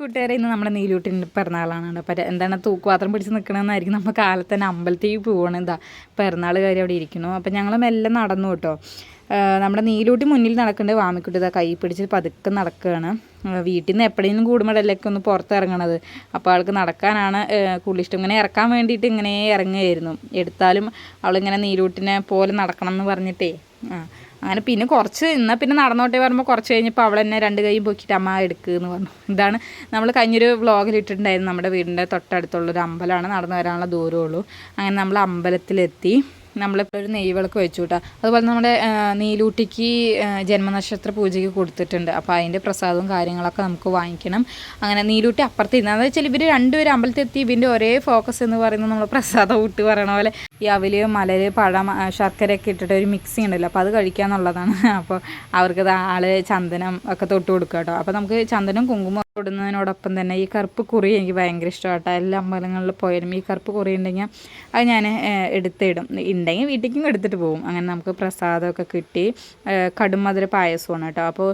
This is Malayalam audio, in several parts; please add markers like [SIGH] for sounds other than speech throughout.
കൂട്ടുകാരെ ഇന്ന് നമ്മുടെ നീലൂട്ടിന്റെ പിറന്നാളാണ്. അപ്പം എന്താണ് തൂക്കുപാത്രം പിടിച്ച് നിൽക്കണമെന്നായിരിക്കും നമ്മൾ കാലത്ത് തന്നെ അമ്പലത്തിൽ പോകണം എന്താ പിറന്നാൾ കാര്യം അവിടെ ഇരിക്കുന്നു. അപ്പം ഞങ്ങൾ മെല്ലെ നടന്നു കേട്ടോ. നമ്മുടെ നീലൂട്ടി മുന്നിൽ നടക്കുന്നുണ്ട് വാമിക്കുട്ടി. ഇതാ കൈ പിടിച്ച് പതുക്കെ നടക്കുകയാണ് വീട്ടിൽ നിന്ന് എപ്പോഴേലും കൂടുമ്പോഴല്ലേക്ക് ഒന്ന് പുറത്തിറങ്ങണത്. അപ്പോൾ ആൾക്ക് നടക്കാനാണ് കൂടുതൽ ഇഷ്ടം. ഇങ്ങനെ ഇറക്കാൻ വേണ്ടിയിട്ട് ഇങ്ങനെ ഇറങ്ങുമായിരുന്നു എടുത്താലും അവളിങ്ങനെ നീരൂട്ടിനെ പോലെ നടക്കണം എന്ന് പറഞ്ഞിട്ടേ. ആ അങ്ങനെ പിന്നെ കുറച്ച് എന്നാൽ പിന്നെ നടന്നോട്ടേ പറയുമ്പോൾ കുറച്ച് കഴിഞ്ഞപ്പോൾ അവൾ എന്നെ രണ്ട് കൈ പൊക്കിയിട്ട് അമ്മ എടുക്കുക എന്ന് പറഞ്ഞു. ഇതാണ് നമ്മൾ കഴിഞ്ഞൊരു വ്ളോഗിൽ ഇട്ടിട്ടുണ്ടായിരുന്നു നമ്മുടെ വീടിന്റെ തൊട്ടടുത്തുള്ളൊരു അമ്പലമാണ് നടന്നു വരാനുള്ള ദൂരമുള്ളൂ. അങ്ങനെ നമ്മൾ അമ്പലത്തിലെത്തി. നമ്മളിപ്പോൾ ഒരു നെയ്വിളക്ക് വെച്ചു കേട്ടോ അതുപോലെ നമ്മുടെ നീലൂട്ടിക്ക് ജന്മനക്ഷത്ര പൂജയ്ക്ക് കൊടുത്തിട്ടുണ്ട്. അപ്പോൾ അതിന്റെ പ്രസാദവും കാര്യങ്ങളൊക്കെ നമുക്ക് വാങ്ങിക്കണം. അങ്ങനെ നീലൂട്ടി അപ്പുറത്ത് ഇരുന്ന് അതെന്ന് വെച്ചാൽ ഇവർ രണ്ടുപേരും അമ്പലത്തിൽ എത്തി ഇവന്റെ ഒരേ ഫോക്കസ് എന്ന് പറയുന്നത് നമ്മൾ പ്രസാദം ഊട്ട് പറയണ പോലെ ഈ അവൽ മലര് പഴം ശർക്കരയൊക്കെ ഇട്ടിട്ട് ഒരു മിക്സി ഉണ്ടല്ലോ അപ്പോൾ അത് കഴിക്കാന്നുള്ളതാണ്. [LAUGHS] അപ്പോൾ അവർക്ക് ആൾ ചന്ദനം ഒക്കെ തൊട്ട് കൊടുക്കുക കേട്ടോ അപ്പോൾ നമുക്ക് ചന്ദനം കുങ്കുമം തൊടുന്നതിനോടൊപ്പം തന്നെ ഈ കറുപ്പ് കുറി എനിക്ക് ഭയങ്കര ഇഷ്ടമാട്ടോ. എല്ലാ അമ്പലങ്ങളിൽ പോയാലും ഈ കറുപ്പ് കുറി ഉണ്ടെങ്കിൽ അത് ഞാൻ എടുത്തിടും. ഉണ്ടെങ്കിൽ വീട്ടിലേക്കും എടുത്തിട്ട് പോകും. അങ്ങനെ നമുക്ക് പ്രസാദമൊക്കെ കിട്ടി. കടുമധുര പായസമാണ് കേട്ടോ. അപ്പോൾ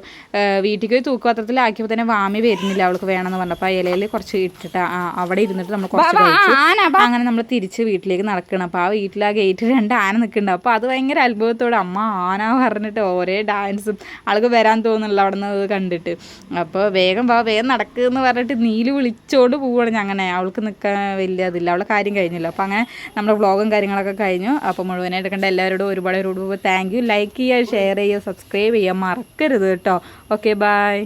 വീട്ടിലേക്ക് ഒരു തൂക്കുപാത്രത്തിലാക്കിയപ്പോൾ തന്നെ വാമി വരുന്നില്ല അവൾക്ക് വേണമെന്ന് പറഞ്ഞപ്പോൾ ആ ഇലയിൽ കുറച്ച് ഇട്ടിട്ട് അവിടെ ഇരുന്നിട്ട് നമ്മൾ കുറച്ച് കഴിച്ചു. അങ്ങനെ നമ്മൾ തിരിച്ച് വീട്ടിലേക്ക് നടക്കണം. അപ്പോൾ ആ വീട്ടിൽ ആ ഗേറ്റ് രണ്ട് ആന നിൽക്കുന്നുണ്ട്. അപ്പോൾ അത് ഭയങ്കര അത്ഭുതത്തോടെ അമ്മ ആന പറഞ്ഞിട്ട് ഒരേ ഡാൻസും ആൾക്ക് വരാൻ തോന്നുന്നില്ല അവിടെ നിന്ന് കണ്ടിട്ട്. അപ്പോൾ വേഗം വാ വേഗം നടക്കുമെന്ന് പറഞ്ഞിട്ട് നീൽ വിളിച്ചോണ്ട് പോവുകയാണ് അങ്ങനെ. അവൾക്ക് നിൽക്കാൻ വലിയ അതില്ല. അവളെ കാര്യം കഴിഞ്ഞല്ലോ. അപ്പോൾ അങ്ങനെ നമ്മുടെ വ്ളോഗും കാര്യങ്ങളൊക്കെ കഴിഞ്ഞു. അപ്പോൾ മുഴുവനായിട്ട് കണ്ട എല്ലാവരോടും ഒരുപാട് ഒരുപാട് താങ്ക് യു ലൈക്ക് ചെയ്യുക ഷെയർ ചെയ്യുക സബ്സ്ക്രൈബ് ചെയ്യുക മറക്കരുത് കേട്ടോ. Okay bye